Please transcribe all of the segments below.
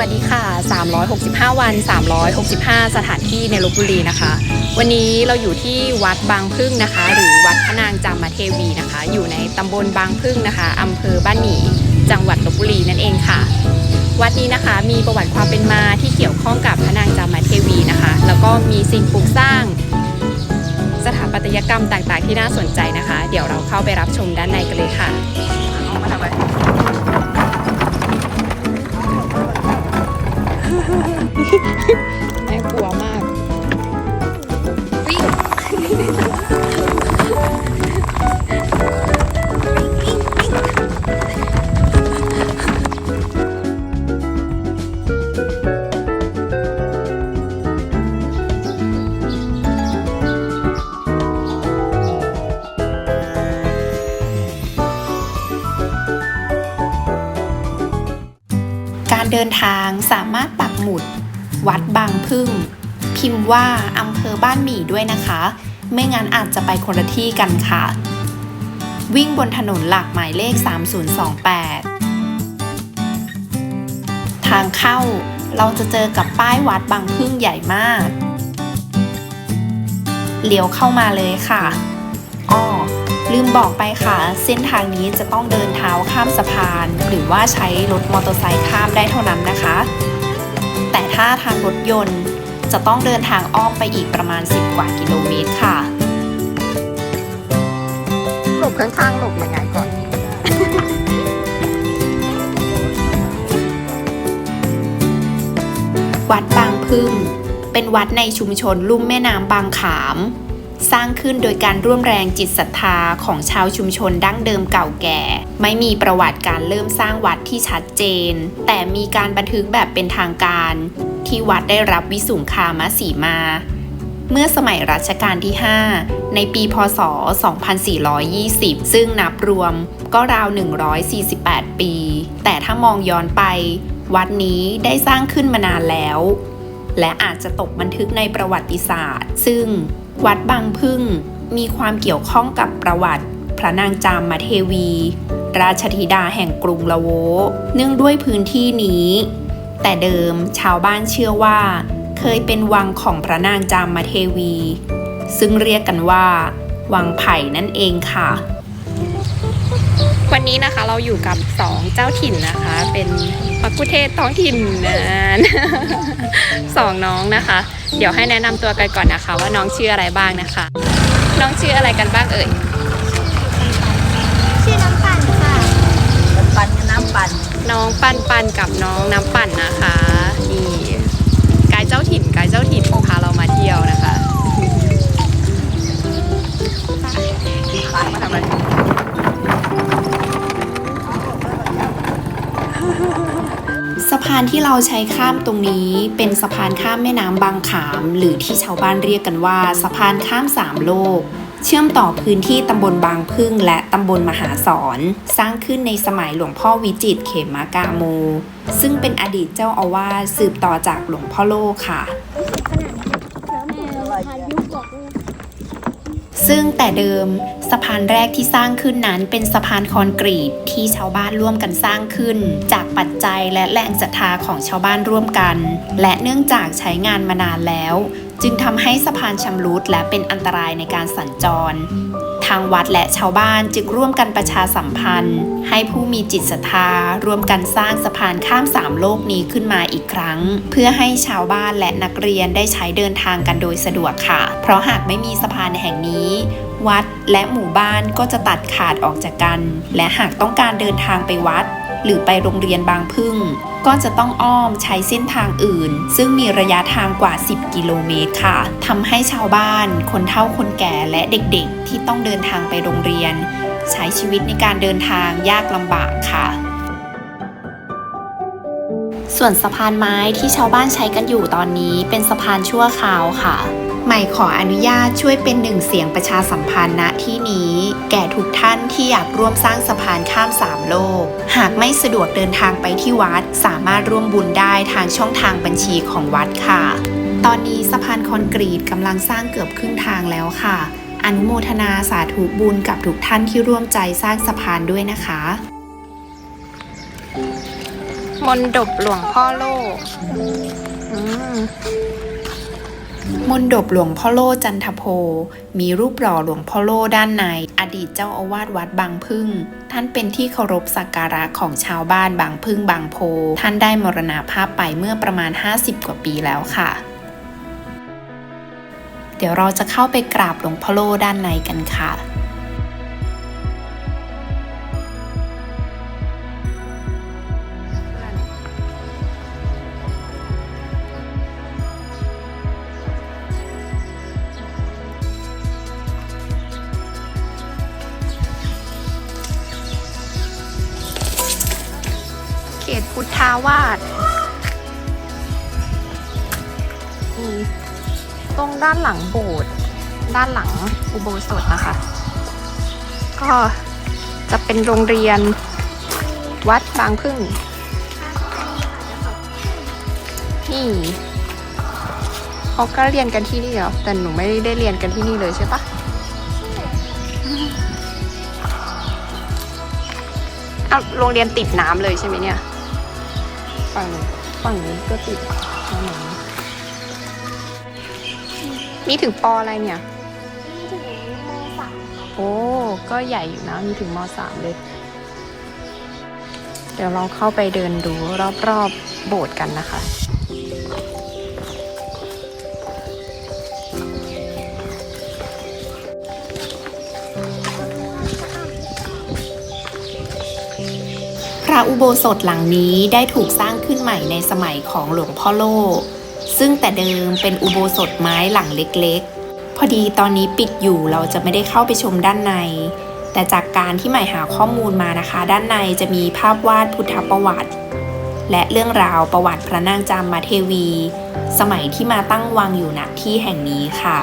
วัสดีค่ะ 365 วัน 365 สถานที่ในลบบุรีนะคะ วันนี้เราอยู่ที่วัดบางพึ่งนะคะ หรือวัดพระนางจามเทวีนะคะ อยู่ในตำบลบางพึ่งนะคะอำเภอบ้านหมี่จังหวัดลบบุรีนั่นเองค่ะ วัดนี้นะคะมีประวัติความเป็นมาที่เกี่ยวข้องกับพระนางจามเทวีนะคะ แล้วก็มีสิ่งปลูกสร้าง สถาปัตยกรรมต่างๆ ที่น่าสนใจนะคะ เดี๋ยวเราเข้าไปรับชมด้านในกันเลยค่ะ การเดินทางสามารถปักหมุด วัดบางพึ่ง พิมพ์ว่าอำเภอบ้านหมี่ด้วยนะคะ ไม่งั้นอาจจะไปคนละที่กันค่ะ วิ่งบนถนนหลักหมายเลข 3028 ทางเข้าเราจะเจอกับป้ายวัดบางพึ่งใหญ่มาก เลี้ยวเข้ามาเลยค่ะ อ้อ ลืมบอกไปค่ะ เส้นทางนี้จะต้องเดินเท้าข้ามสะพาน หรือว่าใช้รถมอเตอร์ไซค์ข้ามได้เท่านั้นนะคะ แต่ถ้าทางรถยนต์จะต้องเดินทางอ้อมไปอีกประมาณ 10 กว่ากิโลเมตรค่ะหลบข้างๆหลบยังไงก่อนวัดบางพึ่ง เป็นวัดในชุมชนลุ่มแม่น้ำบางขาม สร้างขึ้นโดยการร่วมแรงจิตศรัทธาของชาวชุมชนดั้งเดิมเก่าแก่ ไม่มีประวัติการเริ่มสร้างวัดที่ชัดเจน แต่มีการบันทึกแบบเป็นทางการ ที่วัดได้รับวิสุงคามสีมา เมื่อสมัยรัชกาลที่ 5 ในปีพศ 2420 ซึ่งนับรวมก็ราว 148 ปี แต่ถ้ามองย้อนไป วัดนี้ได้สร้างขึ้นมานานแล้ว และอาจจะตกบันทึกในประวัติศาสตร์ ซึ่ง วัดบางพึ่งมีความเกี่ยวข้องกับประวัติ พระนางจามมาเทวี ราชธิดาแห่งกรุงละโว เนื่องด้วยพื้นที่นี้ แต่เดิมชาวบ้านเชื่อว่า เคยเป็นวังของพระนางจามมาเทวี ซึ่งเรียกกันว่า วังไผ่นั่นเองค่ะ วันนี้นะคะเราอยู่กับสองเจ้าถิ่นนะคะ เป็นปักกุเทศท้องถิ่นนะสองน้องนะคะ เดี๋ยวให้แนะนำตัวกันก่อนนะคะ ว่าน้องชื่ออะไรบ้างนะคะ น้องชื่ออะไรกันบ้างเอ่ยชื่อน้ำปั่นค่ะปันกับน้ำปันน้องปันปันกับน้องน้ำปั่นนะคะานที่เราใช้ข้ามตรงนี้เป็นสะพานข้ามแม่น้ำบางขาม หรือที่ชาวบ้านเรียกกันว่า สะพานข้ามสามโลก เชื่อมต่อพื้นที่ตำบลบางพึ่งและตำบลมหาสอน สร้างขึ้นในสมัยหลวงพ่อวิจิตเขมากาโม ซึ่งเป็นอดีตเจ้าอาวาสสืบต่อจากหลวงพ่อโลกค่ะขนาดนี้น้ำแม่พายุบอกว่า ซึ่งแต่เดิมสะพานแรกที่สร้างขึ้นนั้นเป็นสะพานคอนกรีตที่ชาวบ้านร่วมกันสร้างขึ้น จากปัจจัยและแรงศรัทธาของชาวบ้านร่วมกัน และเนื่องจากใช้งานมานานแล้ว จึงทำให้สะพานชำรุดและเป็นอันตรายในการสัญจร ทางวัดและชาวบ้านจึงร่วมกันประชาสัมพันธ์ ให้ผู้มีจิตศรัทธาร่วมกันสร้างสะพานข้ามสามโลกนี้ขึ้นมาอีกครั้ง เพื่อให้ชาวบ้านและนักเรียนได้ใช้เดินทางกันโดยสะดวกค่ะ เพราะหากไม่มีสะพานแห่งนี้ วัดและหมู่บ้านก็จะตัดขาดออกจากกัน และหากต้องการเดินทางไปวัด หรือไปโรงเรียนบางพึ่ง ก็จะต้องอ้อมใช้เส้นทางอื่น ซึ่งมีระยะทางกว่า 10 กิโลเมตรค่ะทำให้ชาวบ้าน คนเฒ่าคนแก่และเด็กๆ ที่ต้องเดินทางไปโรงเรียน ใช้ชีวิตในการเดินทางยากลำบากค่ะส่วนสะพานไม้ที่ชาวบ้านใช้กันอยู่ตอนนี้เป็นสะพานชั่วคราวค่ะ ใหม่ขออนุญาตช่วยเป็นหนึ่งเสียงประชาสัมพันธ์ณที่นี้ แก่ทุกท่านที่อยากร่วมสร้างสะพานข้ามสามโลก หากไม่สะดวกเดินทางไปที่วัด สามารถร่วมบุญได้ทางช่องทางบัญชีของวัดค่ะ ตอนนี้สะพานคอนกรีตกำลังสร้างเกือบครึ่งทางแล้วค่ะ อนุโมทนาสาธุบุญกับทุกท่านที่ร่วมใจสร้างสะพานด้วยนะคะ มนดบหลวงพ่อโลอื มมนดบหลวงพ่อโลจันทโพ มีรูปหล่อหลวงพ่อโลด้านใน อดีตเจ้าอาวาสวัดบางพึ่ง ท่านเป็นที่เคารพสักการะของชาวบ้านบางพึ่งบางโพ ท่านได้มรณภาพไปเมื่อประมาณ 50 กว่าปีแล้วค่ะ เดี๋ยวเราจะเข้าไปกราบหลวงพ่อโลด้านในกันค่ะ พุทธาวาสมีตรงด้านหลังโบสถ์ด้านหลังอุโบสถนะคะ ก็จะเป็นโรงเรียนวัดบางพึ่ง นี่เขาก็เรียนกันที่นี่เหรอแต่หนูไม่ได้เรียนกันที่นี่เลยใช่ปะเอาโรงเรียนติดน้ำเลยใช่ไหมเนี่ย ฝั่งฝั่งนี้ก็ติดฝั่งนี้มีถึงปออะไรเนี่ยมีถึงโมสามโอ้ ก็ใหญ่อยู่นะมีถึงมสามเลย เดี๋ยวเราเข้าไปเดินดูรอบๆโบสถ์กันนะคะ ระอุโบสถหลังนี้ได้ถูกสร้างขึ้นใหม่ในสมัยของหลวงพ่อโล ซึ่งแต่เดิมเป็นอุโบสถไม้หลังเล็กๆ พอดีตอนนี้ปิดอยู่เราจะไม่ได้เข้าไปชมด้านใน แต่จากการที่หม่หาข้อมูลมานะคะ ด้านในจะมีภาพวาดพุทธประวัติ และเรื่องราวประวัติพระนางจามาเทวี สมัยที่มาตั้งวังอยู่ณที่แห่งนี้ค่ะ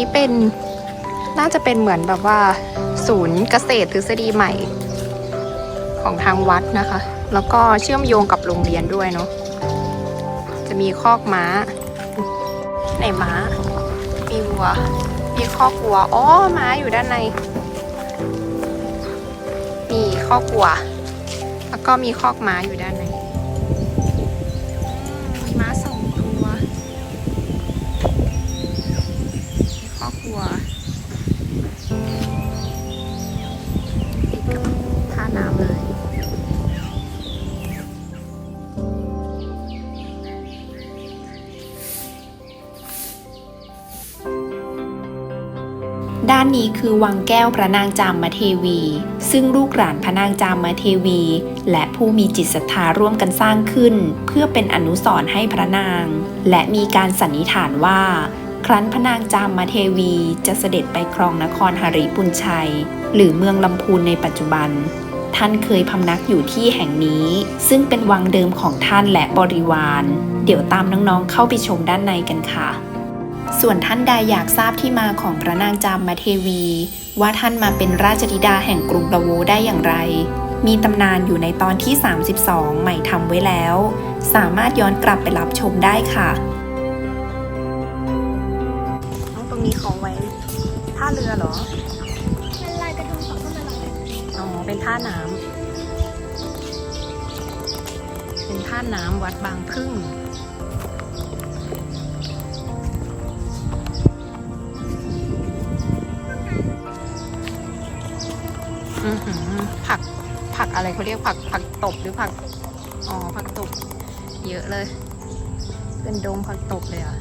นี้เป็นน่าจะเป็นเหมือนแบบว่า ศูนย์เกษตรทฤษฎีใหม่ ของทางวัดนะคะ แล้วก็เชื่อมโยงกับโรงเรียนด้วยเนาะจะมีคอกม้าไหนม้า มีวัว มีคอกวัวอ๋อม้าอยู่ด้านในมีคอกวัว แล้วก็มีคอกม้าอยู่ด้าน คือวังแก้วพระนางจามเทวี ซึ่งลูกหลานพระนางจามเทวี และผู้มีจิตศรัทธาร่วมกันสร้างขึ้น เพื่อเป็นอนุสรณ์ให้พระนาง และมีการสันนิษฐานว่า ครั้นพระนางจามเทวีจะเสด็จไปครองนครหริปุญชัย หรือเมืองลำพูนในปัจจุบันท่านเคยพำนักอยู่ที่แห่งนี้ ซึ่งเป็นวังเดิมของท่านและบริวาร เดี๋ยวตามน้องๆเข้าไปชมด้านในกันค่ะ ส่วนท่านใดอยากทราบที่มาของพระนางจามเทวี ว่าท่านมาเป็นราชธิดาแห่งกรุงละโวได้อย่างไร มีตำนานอยู่ในตอนที่ 32 ใหม่ทำไว้แล้ว สามารถย้อนกลับไปรับชมได้ค่ะตรงนี้เขาไว้ท่าเรือเหรอมันลอยกระทงของพวกมันลอยกระทงอ๋อ เป็นท่าน้ำเป็นท่าน้ำวัดบางพึ่ง ผักผักอะไรเขาเรียกผักผักตบหรือผัก อ๋อผักตบ เยอะเลย เป็นดงผักตบเลยอะ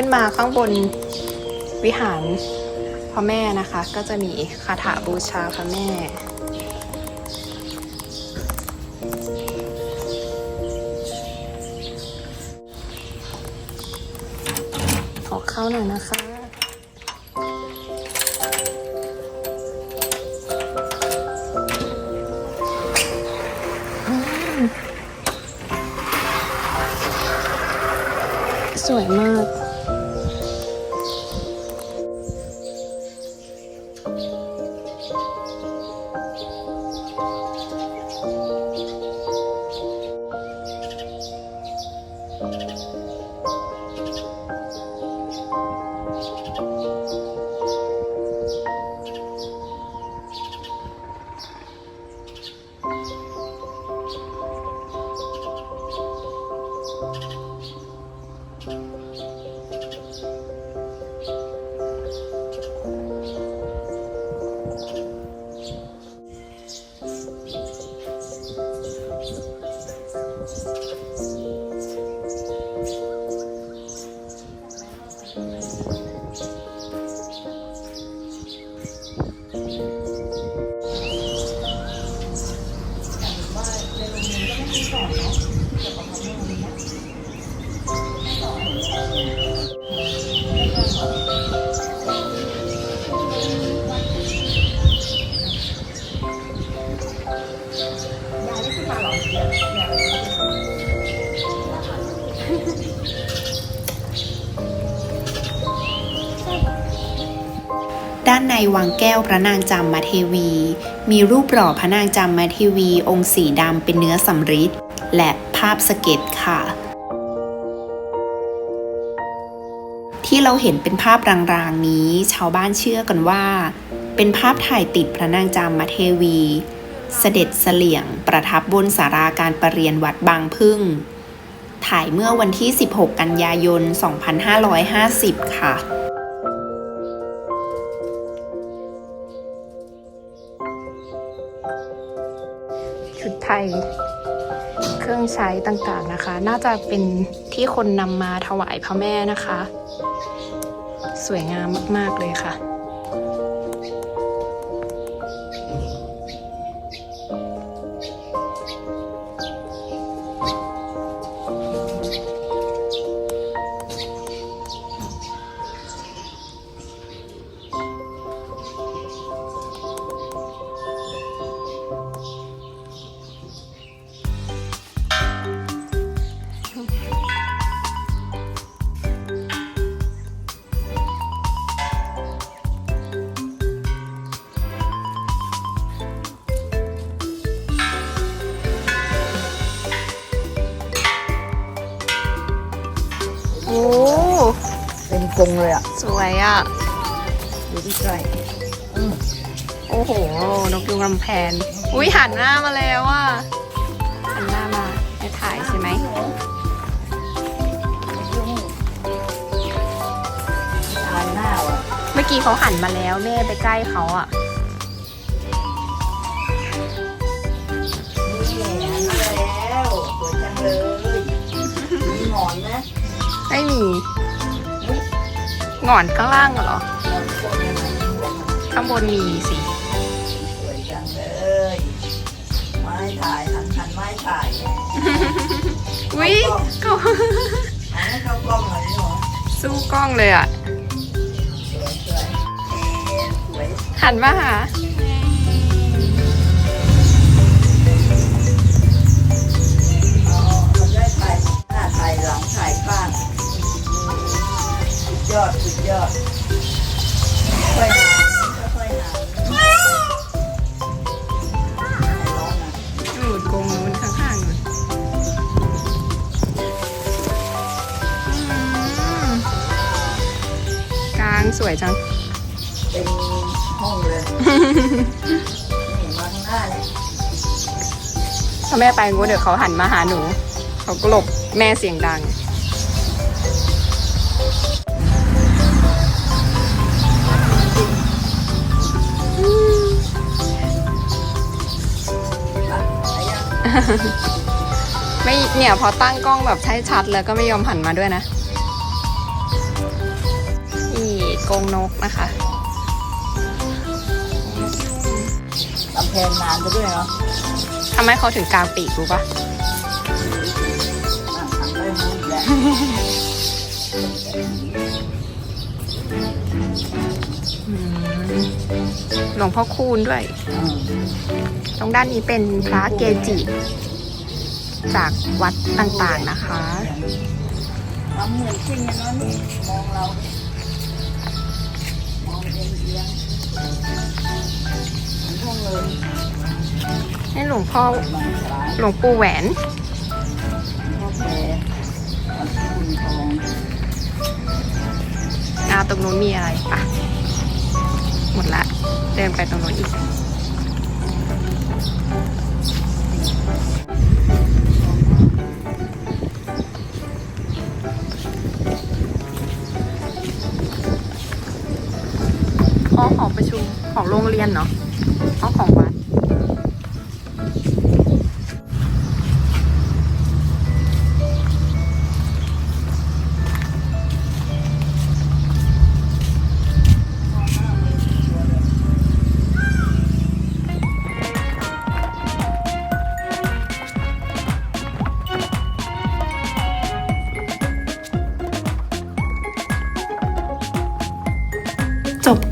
ขึ้นมาข้างบนวิหารพระแม่นะคะ ก็จะมีคาถาบูชาพระแม่ขอเข้าหน่อยนะคะ ในวังแก้วพระนางจามเทวี มีรูปหล่อพระนางจามเทวี องค์สีดำเป็นเนื้อสำริดและภาพสเก็ตค่ะ ที่เราเห็นเป็นภาพรางๆนี้ ชาวบ้านเชื่อกันว่า เป็นภาพถ่ายติดพระนางจามเทวี เสด็จเสลี่ยงประทับบนสาราการประเรียนวัดบางพึ่ง ถ่ายเมื่อวันที่ 16 กันยายน 2550 ค่ะ ใช้ต่างๆนะคะ น่าจะเป็นที่คนนำมาถวายพระแม่นะคะ สวยงามมากๆเลยค่ะ โอ้เป็นกรงเลยอะ สวยอะ ดูที่ใกล้โอ้โห นกยุงลำแพน อุ้ยหันหน้ามาแล้วอะ หันหน้ามาให้ถ่ายใช่ไหมตายหน้าว่ะ เมื่อกี้เขาหันมาแล้วแม่ไปใกล้เขาอะนี่หันมาแล้วสวยจังเลยมีหมอนนะ ไม่มีหงอนข้างล่างเหรอหมอนคนยังไงหัวมันข้างบนมีสิสวยจังเลยไม้ถ่ายหันหันไม้ถ่ายเนี่ยอุ้ยเขาหันให้เข้ากล้องหน่อยนี่หรอสู้กล้องเลยอะสวยสวยสวยหันมาหา อด สุดยอดค่อยๆหาค่อยๆหาให้ร้องนะอยู่กรงนู้นข้างๆนู้นอืมกลางสวยจังเป็นห้องเลยนี่มาข้างหน้าเนี่ยถ้าแม่ไปงูเดี๋ยวเขาหันมาหาหนู เขากลบแม่เสียงดัง ไม่เนี่ยพอตั้งกล้องแบบใช้ชัดแล้วก็ไม่ยอมหันมาด้วยนะนี่กรงนกนะคะลำแพงนานไปด้วยเนาะทำไมเขาถึงกลางปีกรู้ปะ อะทำได้รู้อีกแล้ว หลวงพ่อคูณด้วยอืมตรงด้านนี้เป็นพระเกจิ จากวัดต่างๆนะคะอทำเหมือนจริงอย่างนั้นนี่มองเราเนี่ยมองเอียงเอียงเหมือนพวกเงินให้หลวงพ่อบางสายหลวงปู่แหวนพ่อแก่วัดคุณทองอ่า ตรงนู้นมีอะไรปะหมดละเดินไปตรงนู้นอีก อ๋อหอประชุมของโรงเรียนเนาะอ๋อของวัด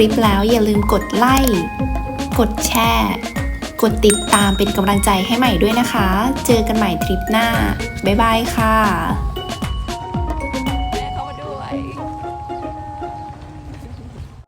ลิปแล้วอย่าลืมกดไลค์ กดแชร์ กดติดตามเป็นกำลังใจให้ใหม่ด้วยนะคะ เจอกันใหม่ทริปหน้า บ๊ายบายค่ะ